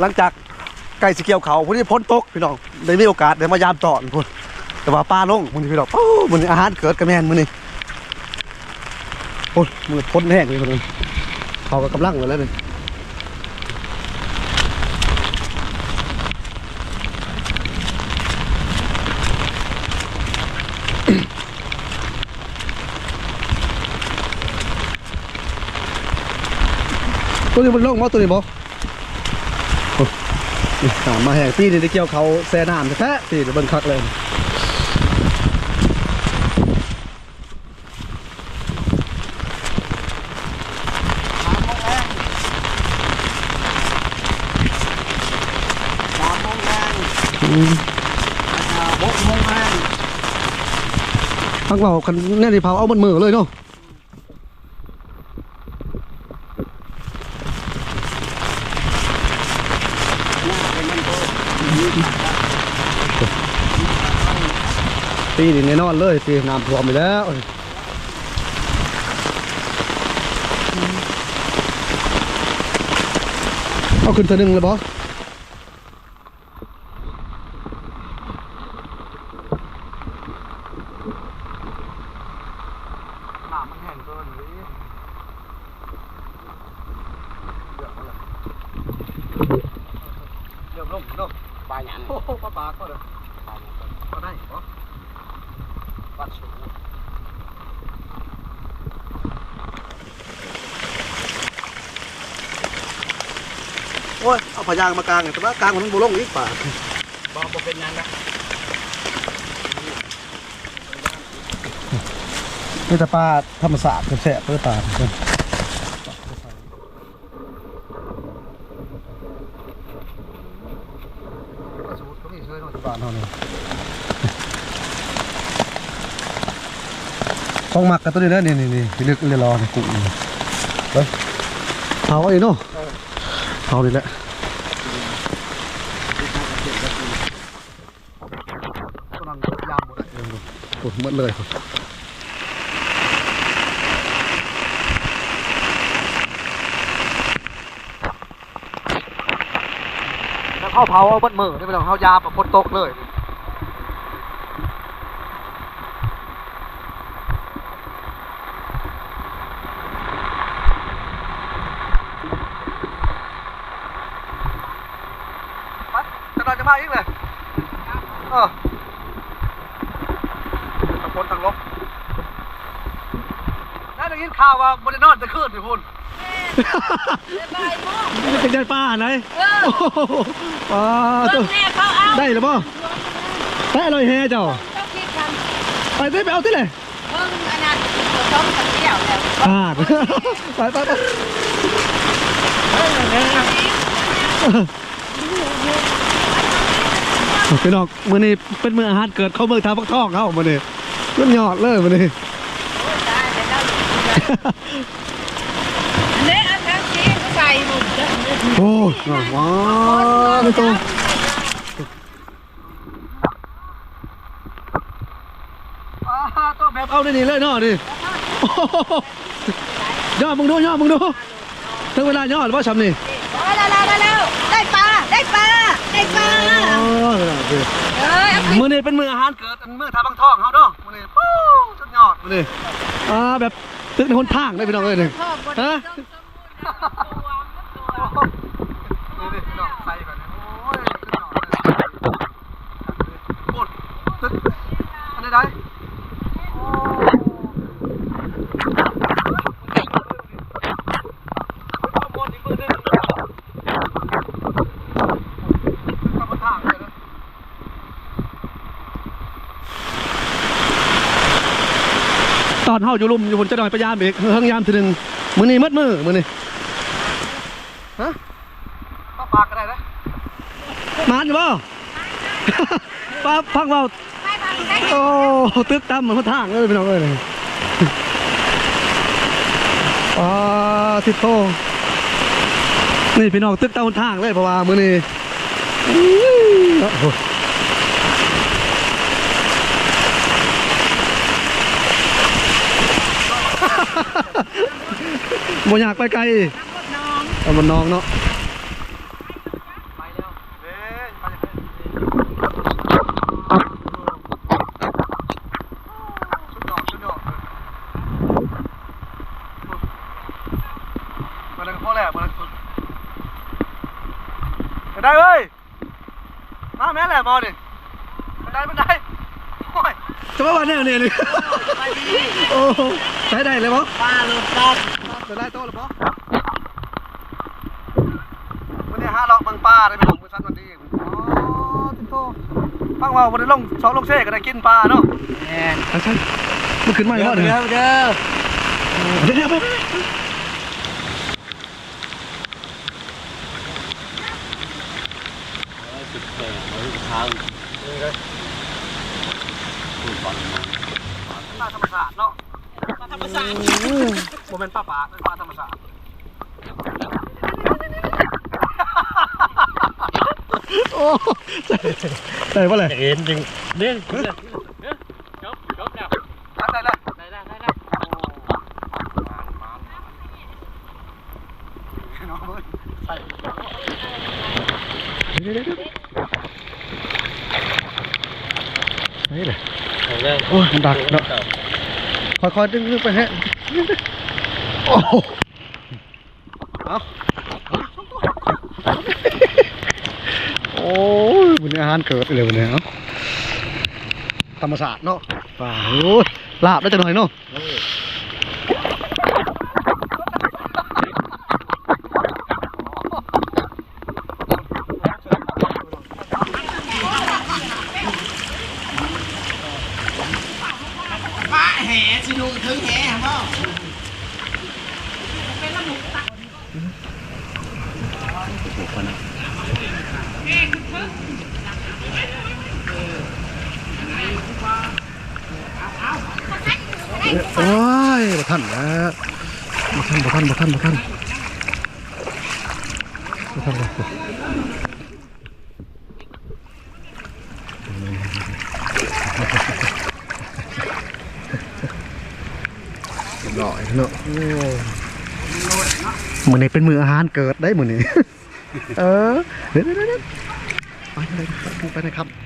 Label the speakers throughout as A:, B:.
A: หลังจากไก่สิเกียวเขาพวกนี้พ้นตกพี่น้องได้มีโอกาสได้มายามตอนพุ่นแต่ว่าป้าลงมื้อนี้พี่น้องโอ้มื้อนี้อาหารเกิดกระแมนมื้อนี้โอ้ยมือพ้นแห้งเลยพุ่นเขาก็กำลังเลยแล้วนี่ตัวนี้มันลงมาตัวนี้บ่ถา มมาแห่พี่นี่ได้เกี่ยวเขาแซ่น้ำแท้ๆพี่เดี๋ยวเบิ่งคักเลย
B: สามโมงแรงอ่าหกโมงแรง
A: พักเราคันเนี่ยที่เผาเอามันมือเลยเนาะ
B: เป็นมันโต
A: ปีนี่แน่นอนเลยปีน้ำท่วมไปแล้วเอาขึ้นเธอหนึ่งเลยบอส
B: หนามันแห้งเกินหรือเดือดลงเนาะปลาหยันโอ้โหปลาปลาก็เลยปลาหยันก็ได้เหรอปลาสูง
A: โอ้ยเอา พยางมากลางแต่ว่ากลางมันต้องบุลงอีกป่า
B: บ่บ่เป็นหยังนะ
A: นี่แต่ปลาธรรมศาสตร์แฉะเพื่อปลาสูตรเขามีช่วยหน่อยปลาเท่านี้ต้องหมักกันตัวนี้นะนี่นี่นี่พี่ลึกเรียรอนี่กุ้งนี่เฮ้ยเผาไอ้เนาะเผานี่แหละกำลังยามหมดเลยปวด หมดเลยแล้วเข้าเผาเอาบดมือนี่ไม่ต้องเข้ายาแบบพดตกเลย ไปจะนอนจะมาอีกเลยเออตะโกนตังลบแล้วได้ยินข่าวว่าบนนอนจะขึ้นไปพุ่น เป็นใจป้าไหน
C: เออ
A: ป้า
C: เบิ่
A: ตัว
C: งแน่เขาเอา
A: ได้หรือเปล่าได้อร่อยแฮเจ้า
C: ต้องคิดกัน
A: ไปได้ไปเอาที่ไหน
C: เบิ่งอันนั้นต้มกับเดี่ยวแล้ว
A: อ่าไปไปไปพี่น้องมื้อนี้เป็นมื้ออาหารเกิดเข้าเมืองทาพักทองเขามื้อนี้เรื่องยอดเลยมื้อนี้
C: โอ้ยตายเดี๋ยวเราอันนี้อันทั้งสีก็ใส่หมดเลย
A: โอ้ยว้าวไม่โตตัวแบบเอาได้นี่เลยเนาะนี่โอ้โหย่อมึงดูย่อมึงดูถึงเวลาย่อหรือว่าชำนี่
C: มาแล้วมาแล้วได้ปลาได้ปลาได้ปลา
A: โอ้ย
C: เอ้ย
A: มื้อนี้เป็นมื้ออาหารเกิดอันมื้อทาบางทองเฮาเนาะมื้อนี้ปู้สุดยอดมื้อนี้อ่าแบบตึกในหนทางได้พี่น้องเอ้ยนี่
C: พ่อบน
A: ฮะ
C: ต้มตัวตัว
A: นี่ดิพี่น้องใส่ก่อนนะโอ้ยสุดยอดเลยปุดตึกอันนี้ได้โอ้ข้างบนอีกมือหนึงตึกทางบนทางเลยนะ ต อนเฮาอยู่ลุมอยู่บนจะหน่อยพยายามเบรกเฮิงยามทีหนึงมือนี้มัดมือมือนี้ฮะป้าปากก็ได้นะมานอยู่บ่ป้าพังเบา
C: ไม่ทำได้
A: โอ้ตึกตามเหมือนคนทางเลยพี่น้องเอ้ยนี่อ่าทิศโตนี่พี่น้องตึกตามคนทางเลยเพราะว่ามือนี้ โมอยากไปไกลตำบล
C: น้อง
A: เนาะได้เว้ย มาแม่แหละมอดิมันได้มันได้โอ้ยจะมาวันแน่เนี่ยเลยโอ้ใช้ได้เลยมั้ง
B: ป้าลุงครับ ลา
A: จะได้โตหรือปะวันนี้ห้าเลาะบางป้าได้ไปลงมือสั้นวันนี้อ๋อติโตฟังว่าวันนี้ลงสองลงเซ่ก็ได้กินปลาเนาะ
B: แม่น
A: ใช่มันขึ้นมาอีก
B: เด้
A: แล้
B: อ
A: วเนี่ย
B: เด้อเด้อ
A: เดี๋ยวเดี๋ยวไปปลาธรรมชาติเนาะปลาธ รรมชาติโมเมนต์ปลาปากเป็นปลาธรรมชาติโอ้ใส่ปะเลย
B: เห็นจริงเด่นจบจบแล้ว
A: ทำได้เลย
B: ได้แล้วได้แล้ว
A: น้องเอ้ยใส่นี่เลย
B: เอาแล้ว
A: โอ้ยมันดักเนาะ ค่อยๆดึงๆไปฮะโอ้โหเอาโอ้ยวันนี้อาหารเกิดเลยวันนี้เนาะธรรมศาสตร์เนาะป่าโอ้ยลาบได้จังหน่อยเนาะ
B: ปลาแห่สิลุงถึงแห่บ่
A: โอ้ยบ่ทันแล้วบ่ทันบ่ทันบ่ทันบ่ทันบ่ทันบ่หน่อยเนาะโอ้มื้อนี้เป็นมื้ออาหารเกิดได้มื้อนี้ เออเดี๋ยวๆๆไปเลยไปไปเลยครับไปเลยนะ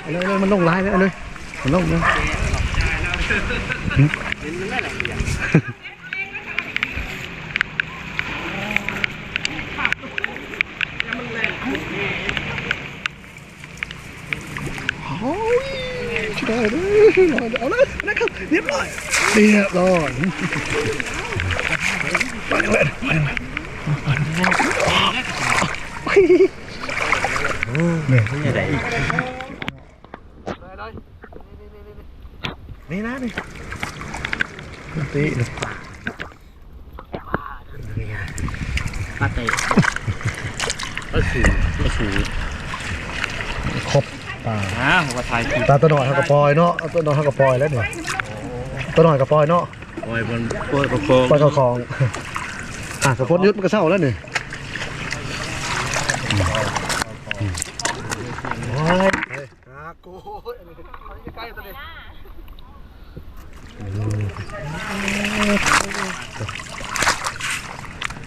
A: เอาเลยเอาเลยมันลงลายเลยเอาเลย มันลงเลยโอ้ยช่วยเลยเอา เลยนะครับเรียบร้อยเรียบร้อยไปเลยไปเลยเนี่ย
B: นี่ได้
A: นี่นะนี่ตีเลย
B: ปลาเตะปลาสูปลาสู
A: ครบตา
B: ฮะหัวไทยคือ
A: ตาตัวหน่อยเขากระปอยเนาะตัวน้อยเขากระปอยแล้วเนี่ยตัวหน่อยกระปอยเนาะ
B: โอ้ยบนโอ้ยประโคม
A: ปล่อยเขาคลองอะสะพดยุดมันก็เศร้าแล้วนี่โอ้ยอากูอันนี้ใกล้ๆตัวนี้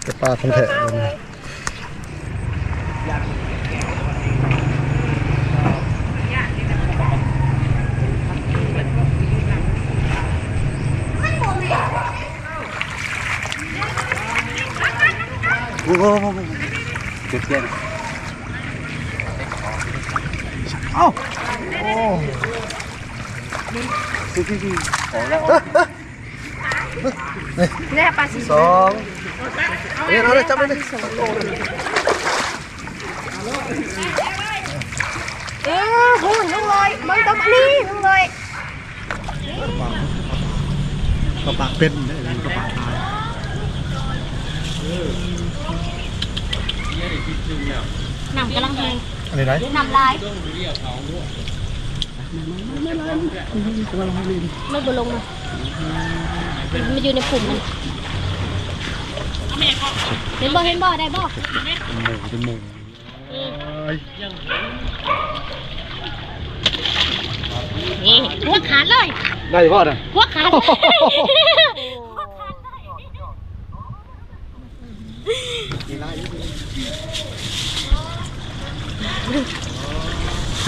A: จะปลาทั้งแถะเลยนะโอ้โห
B: เจ็บเจ็บ
A: เอ้าโอ้
B: ขอ แนี่
C: ปลาสี
A: สองเฮ้ยเอาเลยจับเลยเลย
C: เออหุ่นลุงเลยมึงต้องนี่ลุงเลย
A: กระปากเป็นเนี่ยกระปากตาย
C: หนำกำลังแหง
A: อันนี้ไหน
C: หนำลาย ไม่บลงนะมันอยู่ในปุ่มมันเห็นบ่เห็นบ่ได้บ่
A: เป็นหมูเอ้ย
C: นี่หัวขาดเลย
A: ได้ป่ะเนี่ย
C: หัวขาด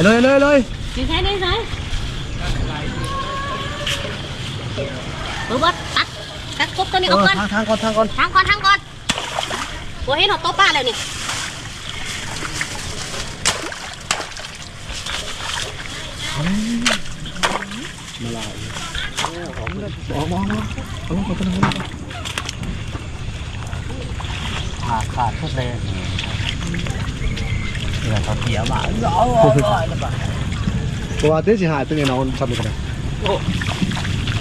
A: เลยเลยเลย
C: นี่ใช่นี่ใช่เออบ่ตัดตัดกบตัวนี้ออกก่อน
A: ทางทางก่อนทางก่อน
C: ทางก่อนทางก่อนบ่เห็นหัวโต๊ะป้าแล้วนี่
A: ออกมองมองเอาลงก่อนเอาลงก่อน
B: ขาดขาดทุกเลยเดี๋ยวเขาเสียมาเอาเอาเอาแล้วป่ะ
A: เพราะว่าเต้สิหายตัวนี้นอนซ้ำอีกแล้ว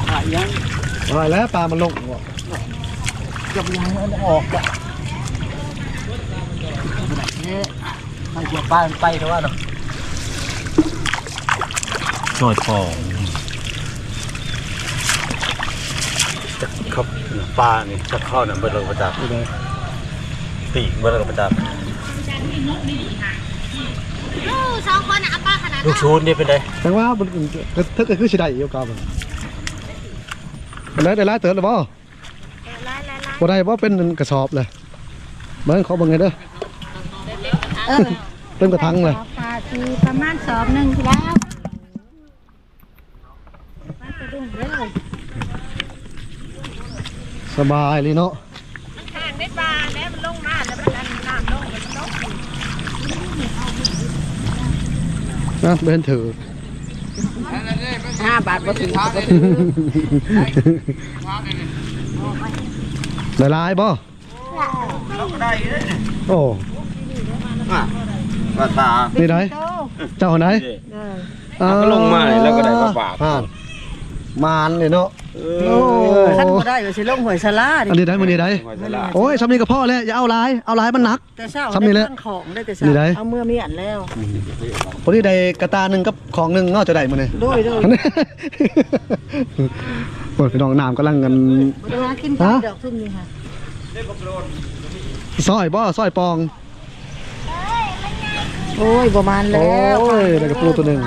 B: หายยัง
A: หายแล้วปลามันลง
B: จับยังมันออกอะนี่ให้หัวป้ามันไปแต่ว่าเนาะ
D: หน่อยทอง
B: ครับปลานี่จะเข้าเนี่ยเบิดเลยประจักษ์ปีกเบิดเลยประจักษ์
C: ลูกสองคนน่ะเอาป้าขนาด
B: ลูกชูนนี่เป็นไง
A: แต่ว่ามันถ้าเกิดขึ้นสิได้อยู่กับมันแล้วได้ไล่เติร์ดหรือเปล่าบ่ได้ว่าเป็นกระสอบเลยเบิ่งเขาเบิ่งไงเด้อ
C: เออ
A: เต็มกระทังเลย
C: ปลาทีประมาณสอบหนึ่งแล้วมาสะดุ้งเลย
A: สบายเลยเนาะ
C: ทางได้ปลาแล้วมันลงมาแล้วมันอันน้ำลงมันลง
A: นะเบนถือ
C: ห้าบาทบ่ถึง
A: หลายๆบ่โอ้
B: ปลาตา
A: นี่ไหนเจ้าไหน
B: อ่าก็ลงมาเลยแล้วก็ได้ปลาปาก
A: อ่มานเลยเนาะ โอ้
E: ขั้นบ่ได้ก็สิลงหวยสลาดิ
A: อันนี้ได้มื้อนี้ได้โอ้ยสำนีกับพ่อแล้วอย่าเอาหลายเอาหลายมันหนัก
E: แต่เช้า
A: ซ้ำนี่แหละ
E: ได้ของได้แต่
A: นี่
E: เช้า
A: ได้
E: เอาเมื่อมีอันแล้ว
A: พอดีได้กระตาหนึงกับของหนึงเนาะจะได้มื้อนี้
E: โดยโดย
A: โอ้ยพี่น้องน้ำกำลังกัน
E: บ่ได้หากิน
A: ฮะ
E: ดอกทุ่มนี่ค่ะ
A: ซอยบ่ซอยปอง
E: โอ้ยประมาณ
A: โอ้
E: แล้ว
A: ยได้กระปูตัวหนึง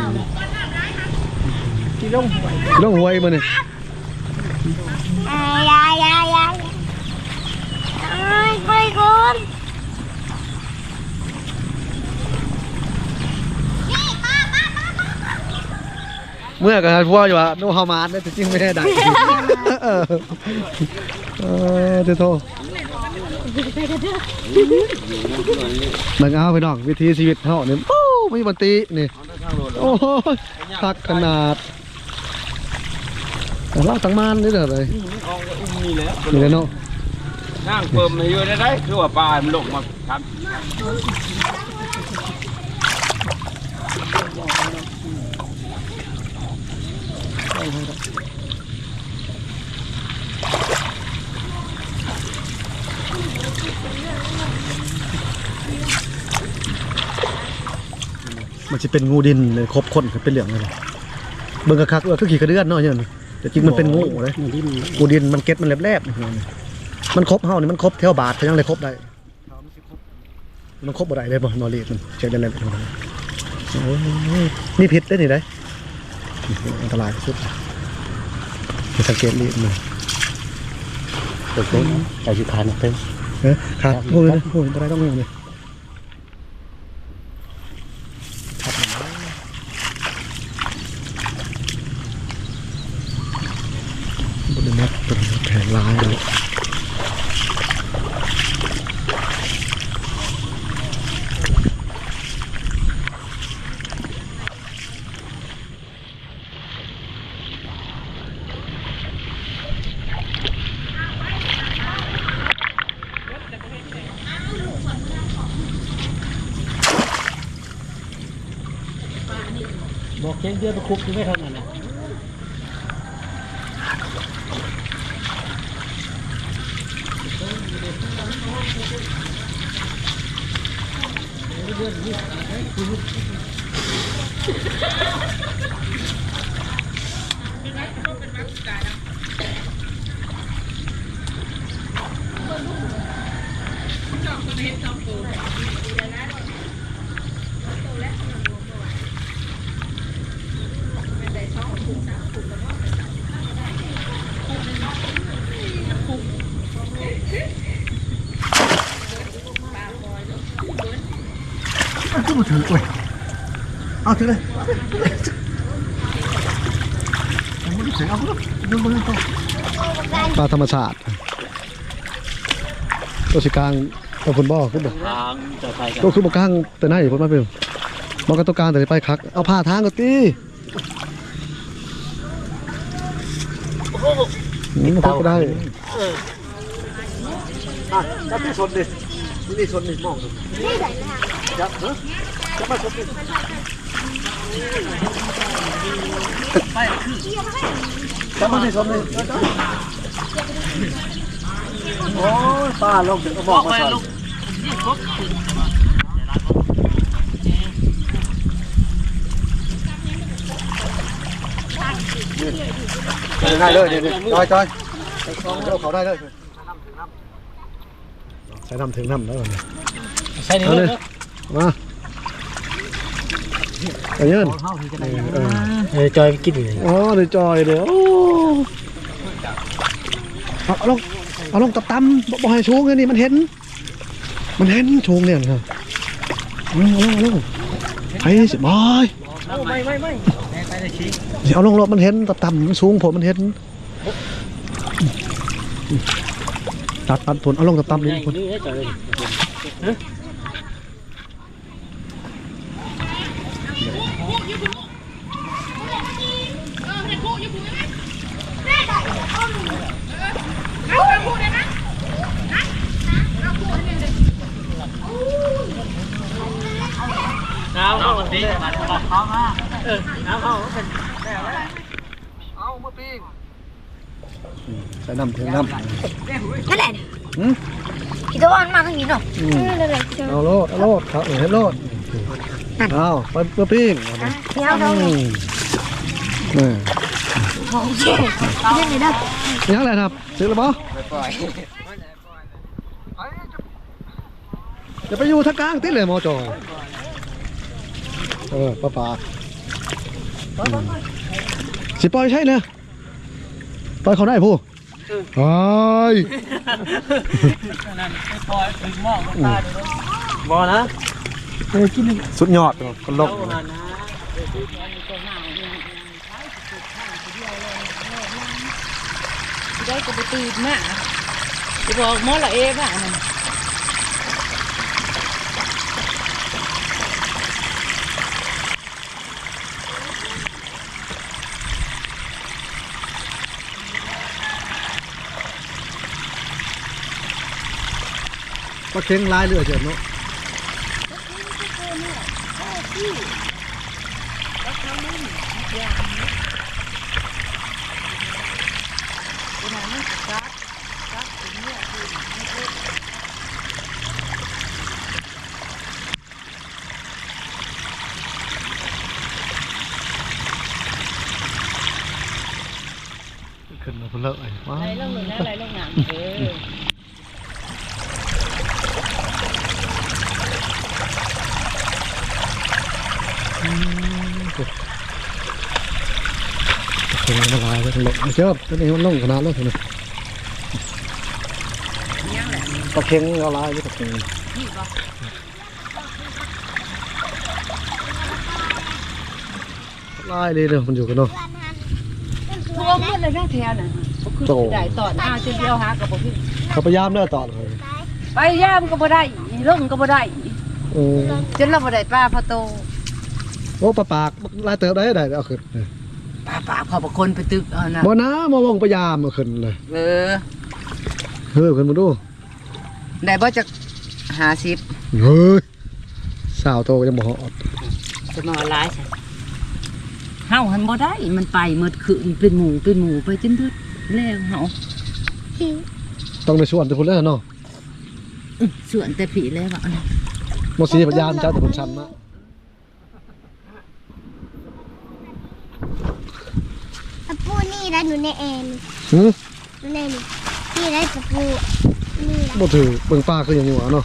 E: ที่ลงหวย
A: ลงหวยมื้อนี้
C: ยายายายเอ้ยไปก่อน
A: เมื่อก็พวกอยู่ว่าโนเฮามานได้แต่จริงไม่ได้ได้เออเออเดี๋ยวโทรมันเอาไปนองวิธีชีวิตเฮานี่ยโอ้ไม่บันตินี่โอ้ยคักขนาด ต่เราตั้งมานนี่เด้อเลย
B: มีแล้ว
A: นี่เลยเนาะ
B: นั่งเปิมมาอยู่ได้ได้คือว่าปลามันลงมาครับ
A: มันจะเป็นงูดินเลยครบคนเป็นเหลืองเลยเบิ่งกระคักเออคือขี่กระเดือนเนาะเนี่ย แต่จริงมันเป็นงูเลยงูดินมันเก็ตมันแลบๆนี่มันครบเฮานี่มันครบแถวบาทเขายังเลยครบได้มันครบบ่ได้เลยบ่นอรีดมันเช็ดได้เลยบ่ได้โอ้ยนี่พิษได้นี่ได้อันตรายที่สุดไปสังเกตรีดมัน
B: เปิดต้นแต่สุดท้ายมันเป็น
A: เฮ้ยครับโอ้ยโอ้ยบ่ได้ต้องอย่างนี้ บ
B: อกเจ๊เดือดไปคุกไม่เท่านั้นนะ
A: เดือนนี้ ก็มาถือเว้ยเอาถือเลยเอาไม่ได้ถือเอาเลยดูบนตัวปลาธรรมชาติตัวสิกลางตัวคนบ่อขึ้นบ่
B: ทางจะไปกัน
A: ตัวคือบ่กลางแต่ไหนพุ่นมาเพิ่มบ่ก็ตัวกลางแต่ไปคัก เอาผ้าทางก็ตีอืมมันก็ได้อะจับที่ชนดินี่ชนนี่มองนี่ไหนนะ จับเนอะจับมาชนดิจับมาที่ชนดิโอ้ยป้าลงถึงก็บอกมาชนได้เลยเดี๋ยวจอยจอยเขาได้เลยใช้น้ำถึงน้ำแล้วเนี่ย
B: ใช่นี่
A: เอา
B: เล
A: เลยย มาไปเยิน
B: เข้าที่จะ
A: เอ
B: ได้
A: อเออ
B: เออจอยกินเลย
A: อ๋อเดี๋ยวจอยเดี๋ยวโอ้เอาเอาลงเอาลงตับตำบ่บ่ให้ชูงเลยนี่มันเห็น มันเห็นชูงเนี่ยนะครับเอาลงเอาลงเอาลงไปสิบอย
B: ไม่ไม่ไม่เลยชี้
A: สิเอาลงรถมันเห็นตับตำมันสูงผมมันเห็นตัดตัดผลเอาลงตับตำนี่ผล
B: นี่ให้จอยเลย น้ำเข้าสิเข้ามาเออน้ำเข้าเป็น
A: เอามาปิ้งใส่ น้ำถึงน้ำ
C: นั่นแหละ
A: หืม
C: พี่ตะวันมาทางนี้เนาะ
A: อืม
C: นั่นแหละพี่ตะวัน
A: เอาโลดเอาโลดครับเออให้โลดเอาไปเพื่อปิ้ง
C: พี่เอาเรา
A: อืมนี่
C: ของเจ๊เล่นเลยนะ
A: ยังไงครับซื้อแล้วบ่จะไปอยู่ทางกลางติดเลยหมอจอยเออป้าปาอืมสิปล่อยใช่เนี่ยปล่อยเขาได้ผู้ ไอ้ย
B: นั่นไม่พอถึงมองตาดูบอนะ
A: สุดยอดคนลก
B: นะ
E: ได้ก็ไปตีมาจะบอกหมอละเอว่านั่ น
A: ก็เค็งลายเรือเจ็บเนาะขึ้นมาพุ่นเลอะไอ้ว้าว
E: ไรลงหนึ่งนะไรลงหนังเออ
A: เค็งละลายแล้วลง เจ้าตัวนี้มันลงขนาดแล้วเห็นไหมปลาเค็งละลายอยู่ปลาเค็งลายเลยเด้อมันอยู่กันเนาะ
E: ทวหมดเลยนะแถวน่ะบ่อ
A: โต
E: ได้ตอนอ้าวจนเดียวหากับบ่พี่
A: เขาพยายามเด้อตอนเลย
E: ไปย่ามก็บ่ได้ลงก็บ่ได้จนเราบ่ได้ปลาพอโต
A: โอ้ปลาปากลายเติบได้ได้เอาขึ้น
E: ปลาปลาพอบ่คนไปตึกเอานะ
A: บ่นะมาวงพยายามเอาขึ้นเลย
E: เออ
A: เฮ้ยขึ้นมาดู
E: ได้บ่จัก50
A: เฮ้ยสาวโตก็ยังบ่ฮอด
E: จะมาหลายใช่เฮาหันบ่ได้มันไปหมดคืนเป็นหมู่เป็นหมู่ไปจนทึดแล้วเฮา
A: ต้องในส่วนที่พุ่นแล้วเนาะ
E: อื้อส่วนแต่ผีแล้วอะ
A: บ่สีพยายามเจ้าแต่พุ่นชันมา
D: ตะ นี่แล้วหนูในแอร์นี่
A: หึ
D: หนูในนี่นี่แล้วตะปูนี่แล้ว
A: บ่ถือเบิ่งปลาคือหยังอยู่อะเนาะ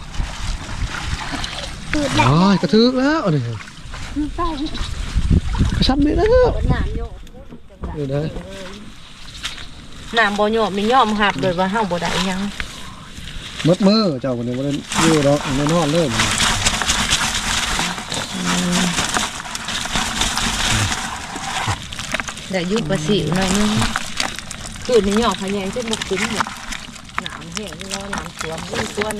D: ตได้
A: โอ้ยกระทึกแล้วอันนี้กระชับนี่แล้ว
E: น้ำโยม
A: นี่นะ
E: น้ำบ่โยมนี่ยอมหับเลยว่าเฮาบ่ได้หยัง
A: มดมือเจ้าคนนี้วันนี้อยู่ดอกไม่นอนเลย
E: เดี๋ยวยุบประสิวหน่อยนึงคือนี้หยอกพะแยงจะบ่ขึ้นเนี่ยหนามแห้งแล้วน้ำท่วมนี่ตัวน้ำ